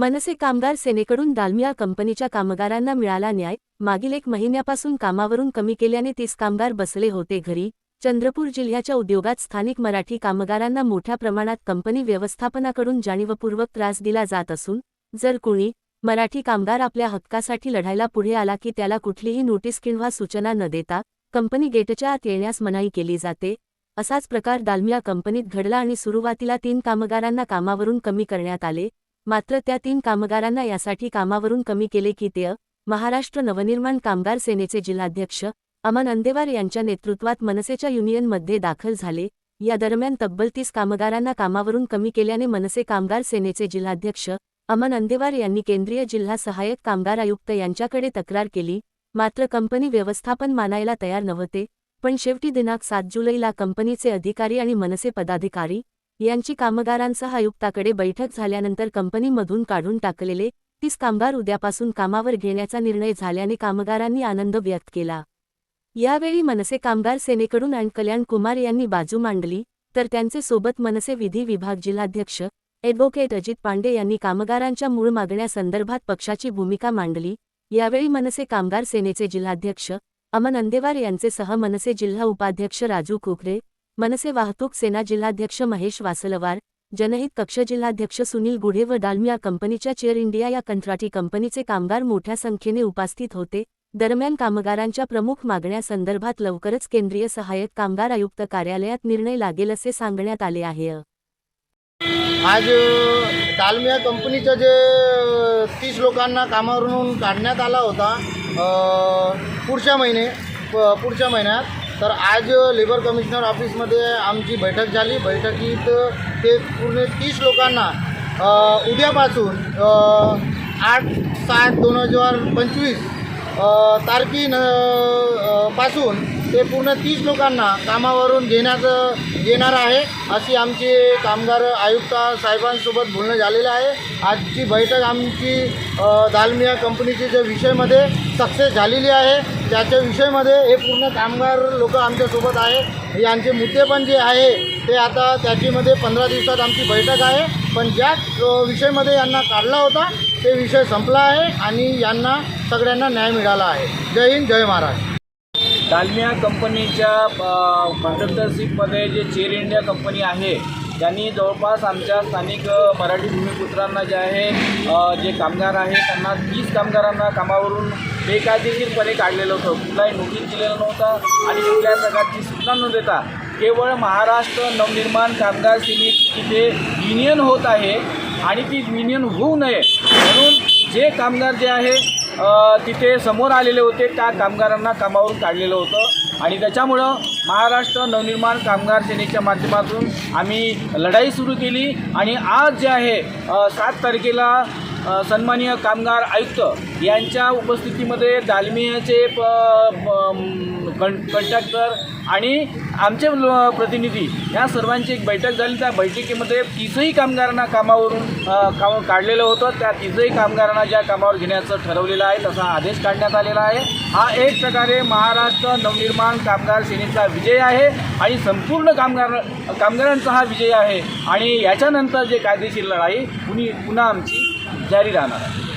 मनसे कामगार सेनेकडून दालमिया कंपनीच्या कामगारांना मिळाला न्याय. मागील एक महिन्यापासून कामावरून कमी केल्याने तीस कामगार बसले होते घरी. चंद्रपूर जिल्ह्याच्या उद्योगात स्थानिक मराठी कामगारांना मोठ्या प्रमाणात कंपनी व्यवस्थापनाकडून जाणीवपूर्वक त्रास दिला जात असून जर कुणी मराठी कामगार आपल्या हक्कासाठी लढायला पुढे आला की त्याला कुठलीही नोटीस किंवा सूचना न देता कंपनी गेटच्या आत येण्यास मनाई केली जाते असाच प्रकार दालमिया कंपनीत घडला आणि सुरुवातीला तीन कामगारांना कामावरून कमी करण्यात आले. मात्र त्या तीन कामगारांना यासाठी कामावरून कमी केले की ते महाराष्ट्र नवनिर्माण कामगार सेनेचे जिल्हाध्यक्ष अमन अंदेवार यांच्या नेतृत्वात मनसेच्या युनियनमध्ये दाखल झाले. या दरम्यान तब्बल तीस कामगारांना कामावरून कमी केल्याने मनसे कामगार सेनेचे जिल्हाध्यक्ष अमन अंदेवार यांनी केंद्रीय जिल्हा सहाय्यक कामगार आयुक्त यांच्याकडे तक्रार केली. मात्र कंपनी व्यवस्थापन मानायला तयार नव्हते पण शेवटी दिनांक सात जुलैला कंपनीचे अधिकारी आणि मनसे पदाधिकारी यांची कामगारांसह आयुक्ताकडे बैठक झाल्यानंतर कंपनीमधून काढून टाकलेले तीस कामगार उद्यापासून कामावर घेण्याचा निर्णय झाल्याने कामगारांनी आनंद व्यक्त केला. यावेळी मनसे कामगार सेनेकडून अँड कल्याण कुमार यांनी बाजू मांडली तर त्यांचे सोबत मनसे विधी विभाग जिल्हाध्यक्ष ॲडव्होकेट अजित पांडे यांनी कामगारांच्या मूळ मागण्यासंदर्भात पक्षाची भूमिका मांडली. यावेळी मनसे कामगार सेनेचे जिल्हाध्यक्ष अमन अंदेवार यांचे सह मनसे जिल्हा उपाध्यक्ष राजू कुकरे मनसे वाहतूक सेना जिल्हाध्यक्ष महेश वासलवार जनहित कक्ष जिल्हाध्यक्ष सुनील गुढे व डालमिया कंपनीच्या चेअर इंडिया या कंत्राटी कंपनीचे कामगार मोठ्या संख्येने उपस्थित होते. दरम्यान कामगारांच्या प्रमुख मागण्यासंदर्भात लवकरच केंद्रीय सहाय्यक कामगार आयुक्त कार्यालयात निर्णय लागेल असे सांगण्यात आले आहे. आज दालमिया कंपनीचं जे तीस लोकांना कामावरून काढण्यात आला होता पुढच्या महिने पुढच्या महिन्यात. तर आज लेबर कमिशनर ऑफिसमध्ये आमची बैठक झाली. बैठकीत ते पूर्ण तीस लोकांना उद्यापासून आठ सात दोन हजार पंचवीस तारखेन न पासून ते पूर्ण तीस लोकांना कामावरून घेण्याचं घेणार आहे. अशी आमची कामगार आयुक्त साहेबांसोबत बोलणं झालेलं आहे. आजची बैठक आमची दालमिया कंपनीची जे विषयमध्ये सक्सेस झालेली आहे त्याच्या विषयमध्ये हे पूर्ण कामगार लोक आमच्यासोबत आहे यांचे मुद्दे पण जे आहे ते आता त्याच्यामध्ये पंधरा दिवसात आमची बैठक आहे. पण ज्या विषयमध्ये यांना काढला होता ते विषय संपला आहे आणि यांना सगळ्यांना न्याय मिळाला आहे. जय हिंद जय महाराष्ट्र. डालमिया कंपनीच्या कॉन्ट्रॅक्टरशिपमध्ये जे चेअर इंडिया कंपनी आहे त्यांनी जवळपास आमच्या स्थानिक मराठी भूमिपुत्रांना जे आहे जे कामगार आहे त्यांना तीस कामगारांना कामावरून बेकायदेशीरपणे काढलेलं होतं. कुठलाही नोटीस दिलेलं नव्हतं आणि कुठल्याही प्रकारची सूचना न देता केवळ महाराष्ट्र नवनिर्माण कामगार सेनेत तिथे युनियन होत आहे आणि ती युनियन होऊ नये. म्हणून जे कामगार जे आहे तिथे समोर आलेले होते त्या कामगारांना कामावरून काढलेलं होतं. आणि त्याच्यामुळं महाराष्ट्र नवनिर्माण कामगार सेनेच्या माध्यमातून आम्ही लढाई सुरू केली. आणि आज जे आहे सात तारखेला सन्मानीय सन्माननीय कामगार आयुक्त यांच्या उपस्थितीमध्ये दालमियाचे प- कं कंट्रॅक्टर आणि आमचे प्रतिनिधी या सर्वांची एक बैठक झाली. त्या बैठकीमध्ये तीसही कामगारांना कामावरून काम काढलेलं होतं. त्या तीसही कामगारांना ज्या कामावर घेण्याचं ठरवलेलं आहे तसा आदेश काढण्यात आलेला आहे. हा एक प्रकारे महाराष्ट्र नवनिर्माण कामगार सेनेचा विजय आहे आणि संपूर्ण कामगार कामगारांचा हा विजय आहे. आणि याच्यानंतर जे कायदेशीर लढाई पुन्हा पुन्हा आमची जारी राहणार आहे.